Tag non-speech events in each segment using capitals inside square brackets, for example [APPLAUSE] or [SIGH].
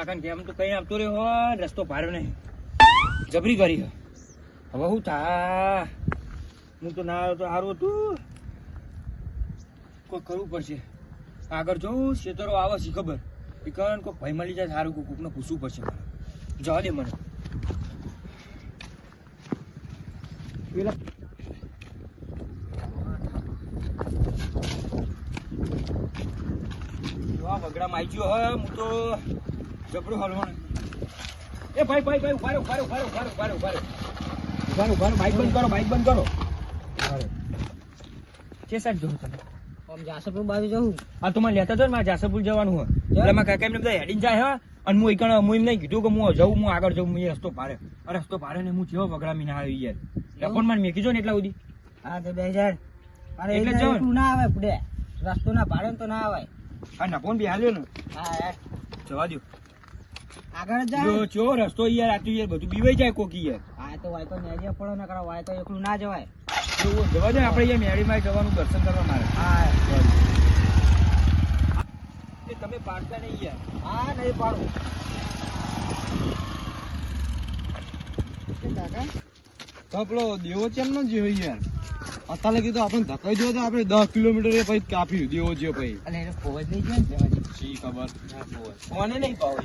કાકાને કેમ તો કઈ આવતો રહ્યો હોય, રસ્તો પાડ્યો નહીં. જબરી કરી. હવે થા હું તો ના તો સારું હતું. કોઈ કરવું પડશે. આગળ જોઉં ખેતરો આવે છે ખબર. એ કારણ કોઈ ભાઈ મળી જાય સારું કોઈ પૂછવું પડશે મારે. જવા દે મને. પેલા બગડા માં આવી ગયો હું તો જબરો હલવાનો એ ભાઈ ભાઈ ભાઈ ઊભા ઊભા ઊભા ઊભા ઊભા ઊભા ઊભા ઊભા બાઈક બંધ કરો બાઈક બંધ કરો. રહો. કે જવું તમે? આમ જાસપુર બાજુ જવું આ તો મને લેતા હતો ને મારે જાસરપુર જવાનું હોય. એટલે મારા કાકા એમને બધા હેડીને જાય હા. અને હું એકણ હું એમ નહીં કીધું કે હું જવું હું આગળ જવું હું એ રસ્તો ભારે આ રસ્તો પાડે ને હું જેવો વગડામી આવી યાર. લખોન મને મેં જો ને એટલા સુધી. હા તો બે હજાર. અરે એટલે જાઓ ના આવે પુડે. રસ્તો ના ભાડે તો ના આવે. આ નફોન બી હાલ્યો ને. હા યાર. જવા દો આગળ જ. જો રસ્તો યાર આટલું યાર બધું બીવાઈ જાય કોકી યાર. આ તો વાય તો નેજે પડો ના કરા વાય તો એકલું ના જવાય. જો જવા દે આપણે યાર મેળીમાં જવાનું દર્શન કરવા મારે. હા. એ તમે પાડતા નહીં યાર. હા નહીં પાડું. તો પેલો દેવો ચેમ નો જેવો યાર. અત્યારે કીધું આપણે ધકાઈ દો તો આપણે દસ કિલોમીટર એ પછી કાપી દેવો છે પછી. અને એને ફોજ નહીં જોઈએ ને. શી ખબર? કોને નહીં પાવ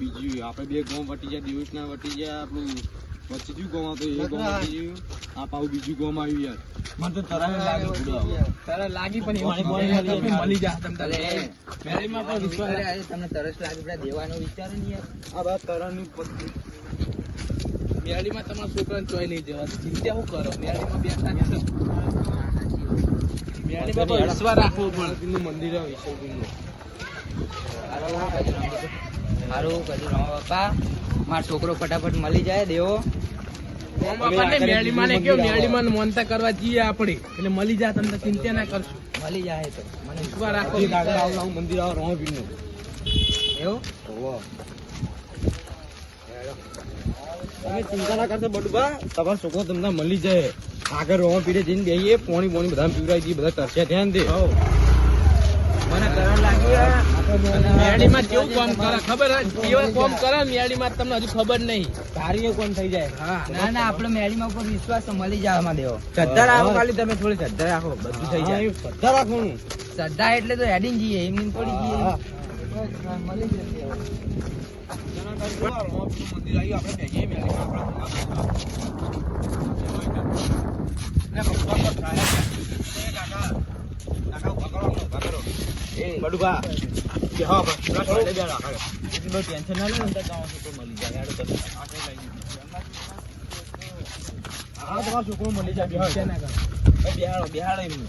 બીજું આપણે બે ગોમ વટી જાય દિવસ ના વટી જાય આપણું વચ્ચે થયું ગોમ આવતો એ ગોમ વટી ગયું. આ પાછું બીજું ગોમ આવ્યું યાર. મને તો તરાવે લાગે. પણ મળી જાય તમ તારે પણ વિશ્વાસ તમને તરસ લાગે પેલા દેવાનો વિચાર નહીં યાર. આ બધા તરાની મેળીમાં તમારા છોકરાને ચોય નહીં જવા ચિંતા શું કરો? મેળીમાં બેઠા છે મેળીમાં પણ વિશ્વાસ રાખવો પડે નું મંદિર સારું કદી રમો બાપા. મારો છોકરો ફટાફટ મળી જાય દેવો. મોનતા કરવા જઈએ આપણે. એટલે મળી જાય તમને ચિંતા ના કરશો. મળી જાય તો. મને રાખો. મંદિર આવો રામાપીરનું. એવું. તમે ચિંતા ના કરશો બટુબા તમારો છોકરો તમને મળી જાય. આગળ રોવા પીડે જઈને બેહીએ પોણી પોણી બધા પીવડાવી દઈએ બધા તરસ્યા ધ્યાન દે. મને તરાવ લાગ્યું મેળીમાં કેવું કામ કરે? ખબર કેવા કામ કરે? મેળીમાં તમને હજુ ખબર નહીં. કાર્ય કોણ થઈ જાય? હા. ના ના આપણે મેળીમાં ઉપર વિશ્વાસ મળી જાય આમાં દેવો. શ્રદ્ધા રાખો ખાલી તમે થોડી શ્રદ્ધા રાખો બધું થઈ જાય. શ્રદ્ધા એટલે તો હેડીને જઈએ એમની એમ થોડી જઈએ મળી જશે મંદિર આવ્યું આપણે બેહીએ મેળીમાં બડુભા કે હા બસ બસ લઈ બેઠા આગળ એટલું બધું ટેન્શન ના લે ને તો તમારો છોકરો મળી જાય બેહાડો બેહાડો એમને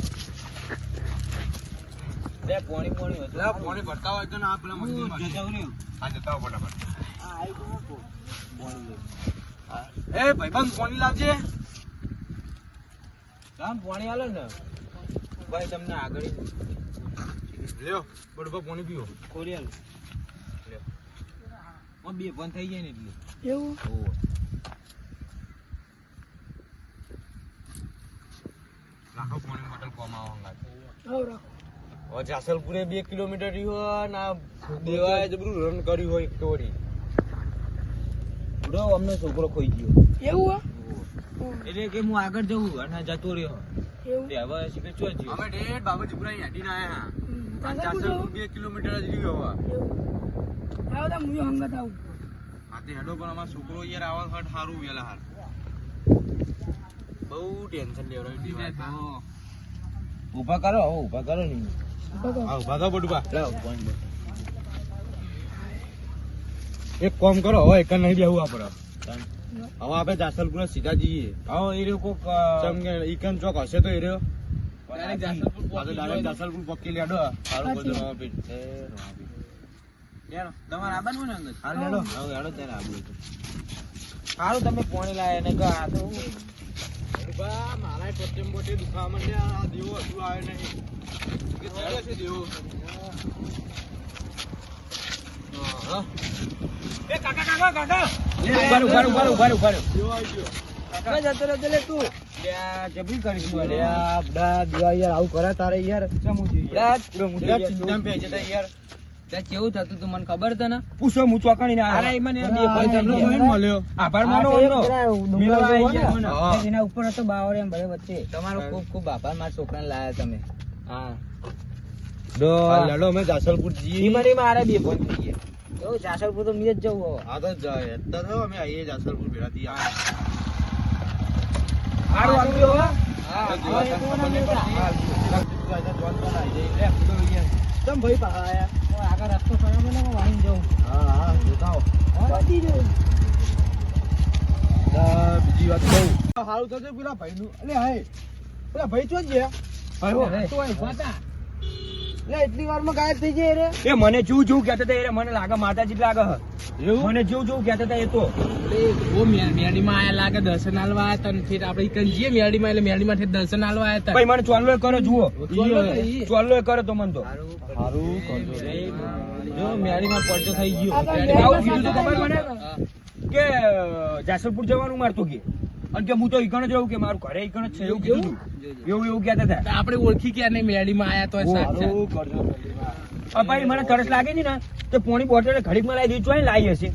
પોણી પોણી પોણી ભરતા હોય તો આ પેલા મંદિરમાં જતા હોય આ જતા હોય ફટાફટ. એ ભાઈબંધ પોણી લાવજે. કામ પોણી આલો ને. ભાઈ તમને આગળ લ્યો બડુબા પોણી પીવો કોરિયલ ઓ બે બંધ થઈ જાય ને એટલે. એવું? ઓહો. રાખો પાણી બોટલ કોમ આવો હંગાત. હવે જાસલપુરે બે કિલોમીટર રહ્યો ને દેવાએ જબરું રન કર્યું હોય એક તોડી બુડો અમને છોકરો ખોઈ ગયો. એવું એટલે કે હું આગળ જવું અને જતો રહ્યો. હવે શીખે ડેટ પુરા હેડીને આયા આ બે કિલોમીટર જ રહ્યો હવે. હા તે હેડો પણ અમારો છોકરો યાર આવા હટ સારું વેલા હાલ. બહુ ટેન્શન લેવડાવી દીધું. ઊભા કરો નહીં ઊભા કરો. ને હા ઊભા કરો બડુબા લાવ દે. એક કામ કરો હવે એક નહીં બેહવું આપણે હવે આપણે જાસલપુર સીધા જઈએ. હવે એ રહ્યો કોક અ, ચમ કે ઈકન ચોક હશે તો એ રહ્યો. જાસલપુર પક્કી લેડો. તમારે આવવાનું ને અંદર? હાલ. હવે હેડો ત્યારે સારું તમે પોણી લાયા ને કે આ તો મારા પટ્ટેમ બોટે દુખાવા માંડ્યા. આ દેવો હજુ આવે નહીં. કે દેવો. હા. એ કાકા કાકા કાકા. કાકા જતો રહેતો લે તું જબરી કરીશું અરે દિવા યાર આવું કરે તારે યાર. ચમુ યાર, ચિંતામાં જતા યાર. કેવું થતું તું મને ખબર પૂછો હું ચોકણી આભાર માનો. એના. ઉપર હતો બાવર એમ ભલે વચ્ચે. તમારો ખૂબ ખૂબ આભાર મારા છોકરાને લાયા તમે. હા. લડો અમે જાસલપુર જઈએ. મારે બે ફોન થઈ ગયા. એવું જાસરપુર તો મીજ જવું. આ તો જાય અત્યારે તો અમે આવીએ જાસલપુર ભેળાથી આ હારું આવ્યો હા હા, તો જેવા તો મને હા. પડતી. તમ ભાઈ પાહા આયા આગળ રસ્તો ખરાબ મને ને હું વાળીને જાઉં હા હા જોતાઓ હો. હા, બધી જ. બીજી વાત કહું સારું થશે પેલા ભાઈનું અલે હાય પેલા ભાઈ ચો ગયા ભાઈ તો અહીં પાછા. એટલી વારમાં ગાયબ થઈ જાય રે. એ મને જેવું જેવું કહેતા હતા એ મને લાગે માતાજી લાગે. એવું? મને જેવું જેવું કહેતા હતા એ તો. ઓ મેરડીમાં આયા લાગે દર્શન આલવા આયા તને ફેર આપણે ઈકન જઈએ મેરડીમાં એટલે મેરડીમાં ઠેર દર્શન આલવા આયા તા ભાઈ મને ચોલ્લો કરે જુઓ. ઈ. ચોલ્લો તો મને તો. સારું કરજો જો પડતો થઈ ગયો. આવું કીધું તો ખબર મને? કે જાસલપુર જવાનું મારતો કે? અને કે હું તો ઈકણ જ રહું કે મારું ઘરે ઈકણ જ છે એવું કીધું એવું? એવું કહેતા હતા. આપણે ઓળખી ક્યાં નહીં મેળીમાં આયા તો સાચા ભાઈ મને તરસ લાગે છે ને તો પોણી બોટલ ઘડીકમાં લાવી દીધું લાવી હશે.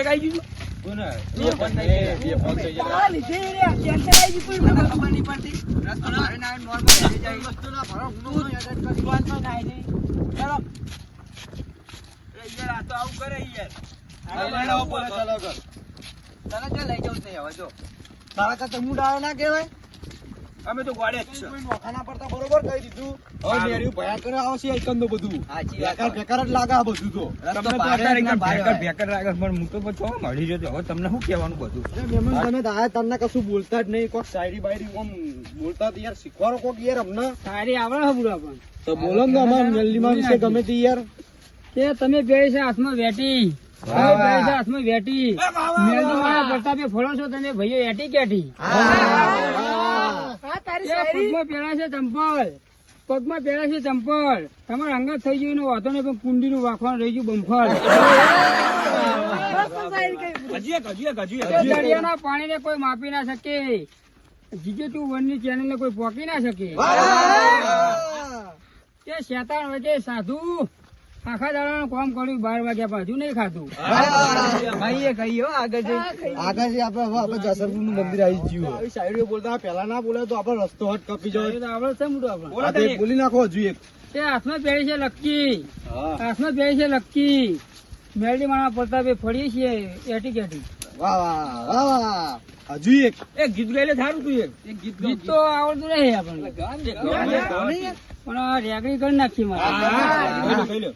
ત્યાં ગયું? તારા કરતા હું ડાયો ના કહેવાય? અમે તો ગોડે જ છે. નોખાના પડતા બરોબર કહી દીધું. હવે સારું. મેર્યું ભયા કરે આવશે એકંદો બધું. ભેકર બેકાર જ લાગે બધું તો. તમને ભેકર ભેકર લાગે પણ હું તો પછી મળી જતો હવે તમને શું કહેવાનું બધું? મહેમાન તમે તો તમને કશું બોલતા જ નહીં. કોક શાયરી બાયરી ઓમ બોલતા તો યાર શીખવાડો કોક યાર અમને. શાયરી આવડે છે બુડા પણ. તો બોલો ને અમારમાં વિશે ગમે તે યાર. કે તમે બે છે હાથમાં વેટી. હાથમાં વેટી. મેલડી મારા પડતા બે ફોડો છો તમે ભાઈઓ એટી કેટી. પગમાં ને છે ચંપલ. પગમાં પહેરા છે ચંપલ. તમારે અંગત થઈ ગયું વાતો નહીં પણ વાખવાનું રહી ગયું પાણીને કોઈ માપી ના શકે. જીજે તું વનની ચેનલને કોઈ પોકી ના શકે. તે શેતાન વચ્ચે સાધુ આખા દાડા કોમ કર્યું બાર વાગ્યા પાછું નહીં ખાતું ભાઈએ કહ્યું આગળ જઈ. આગળ જઈ આપણે હવે આપણે જાસરપુરનું મંદિર આવી ગયું સાઈડ બોલતા પેલા ના બોલે તો આપણે રસ્તો હટ કપી જાય આપડે શું મોટું આપણે બોલો નાખો હજુ એક. તે હાથમાં પહેરી છે લક્કી. હાથમાં પહેરી છે લક્કી. મેરડી માણા પ્રતાપે ફરીએ છીએ એટી કેટી વાહ વાહ વાહ વાહ. હજુ એક. એક ગીત ગાઈ લે સારું તું એક. ગીત તો આવડતું નહીં આપણને. પણ રેગડી કરી નાખી મારે.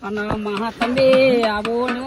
અને મહાત્મે આવો ને.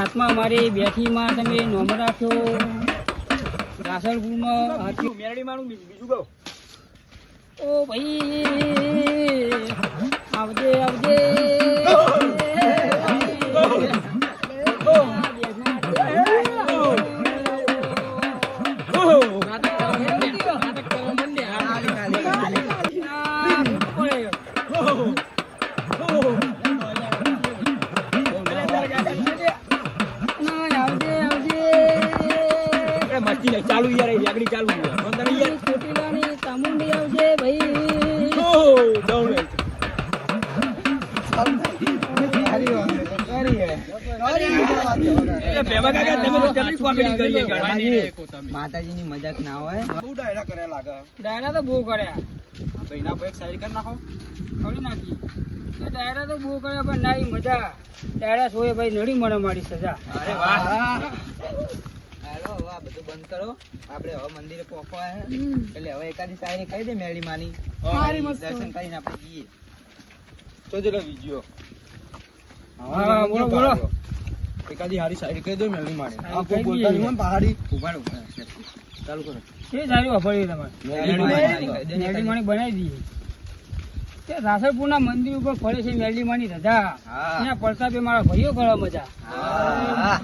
હાથમાં બેઠી બેઠીમાં તમે નોમ રાખ્યો રાસણપુરમાં હાથી મેરડી માં બી- બીજું કહો. ઓ ભાઈ. ચાલુ યાર એ ચાલુ યાર. ચોટીલાની ચામુંડી આવજે ભાઈ. ઓહો, જવું નહીં. એટલે ભેમા કાકા તમે તો કેટલી comedy કરી છે ગાડી. માતાજીની મજાક ના હોય. બહુ ડાયરા કર્યા લાગે. ડાયરા તો બહુ કર્યા. ભાઈના ભાઈ સારી કરી નાખો. કરી નાખી. ડાયરા તો બહુ કર્યા પણ નાઈ મજા. ડાયરા સોય ભાઈ નડી મને મારી સજા. અરે વાહ. [LAUGHS] હાલો હવે આ બધું બંધ કરો. આપણે હવે મંદિરે પહોંચવા હે એટલે હવે એકાદી સાઈડ કહી દે મેળી માની. દર્શન કરીને આપણે જઈએ. તો જરા વીડિયો હા, બોલો, બોલો. એકાદી હારી સાઈડ કહી દો મેળવી મારે આ કોઈ બોલતા નહીં. પહાડી. ઊભા ઊભા ચાલુ કરો. એ સારી વાપરી તમારે? મેળી માની. કહી દે ને મેરડી એકાદી. માણી બનાવી દઈએ તે રાસલપુરના મંદિર ઉપર ફરે છે મેરડી માની રજા. હા. ત્યાં બે મારા ભાઈઓ કરવા મજા. હા.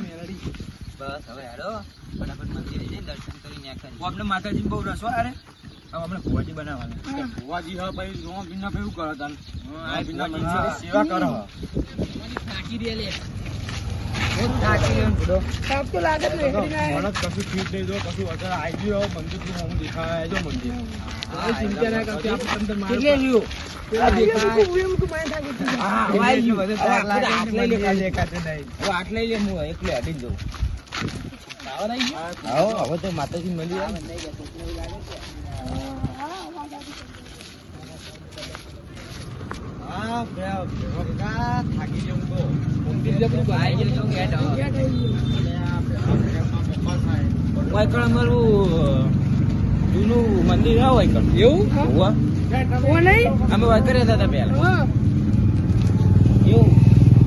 બસ હવે હેડો. ફટાફટ મંદિરે જઈને દર્શન કરીને આખા આપણે માતાજી બહુ રસવા અરે હવે આપણે ભુવાજી બનાવવાના. ભુવાજી હા ભાઈ નો ભીના ભાઈ કરો તાન હા, ભીના ભુવાજી. સેવા કરો. રહ્યા લે. મને કશું ફીટ નહીં જો કશું અત્યારે આવી ગયો મંદિરથી હું દેખાય જો મંદિર ના આવી. હવે તો માતાજી મંદિર આવે. ને. અમારું જૂનું મંદિર આ વાયકણ એવું? અમે વાત રહેતા હતા પહેલા. એવું?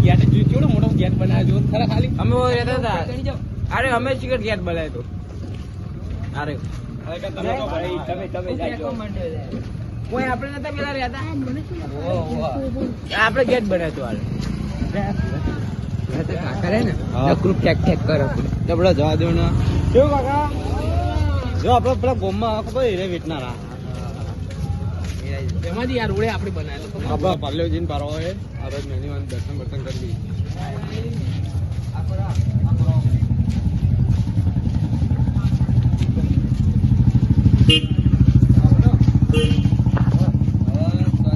ગેટ જોયું કેવડો મોટો ગેટ બનાવ્યો? ખરા ખાલી? અમે રહેતા હતા. અરે અમે સિગરેટ ગેટ બનાવ્યો તો અરે. તમે તો ભાઈ, બનાવો. તમે તમે જાજો. કોઈ આપણે નતા પેલા રહેતા? આપણે ગેટ બનાવ્યો તો હાલ. કાકા રે ને નકરું ઠેક ઠેક કરે. આપણે જવા દો ને. કેવું કાકા? જો આપણે પેલા ગોમમાં ખબર રે વેટનારા એમાંથી યાર રોડે આપણે બનાવેલો. આપડા પાર્લેવ જઈને પારો હોય આપણે દર્શન બર્શન કરી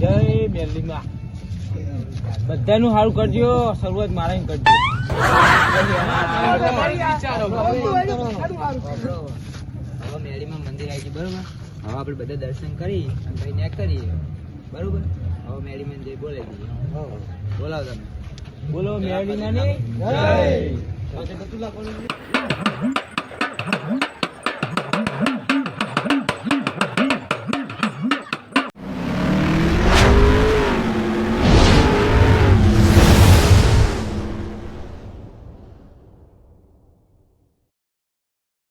જય મેરલીમાં બધાનું સારું કરજો શરૂઆત મારા કરજો. હવે મેળીમાં મંદિર આવી ગયું બરોબર? હવે આપણે બધા દર્શન કરી અને ભાઈ નેક કરીએ. બરોબર? હવે મેળીમાં જઈ બોલે બોલાવો તમે. બોલો મેરલીમાની જય.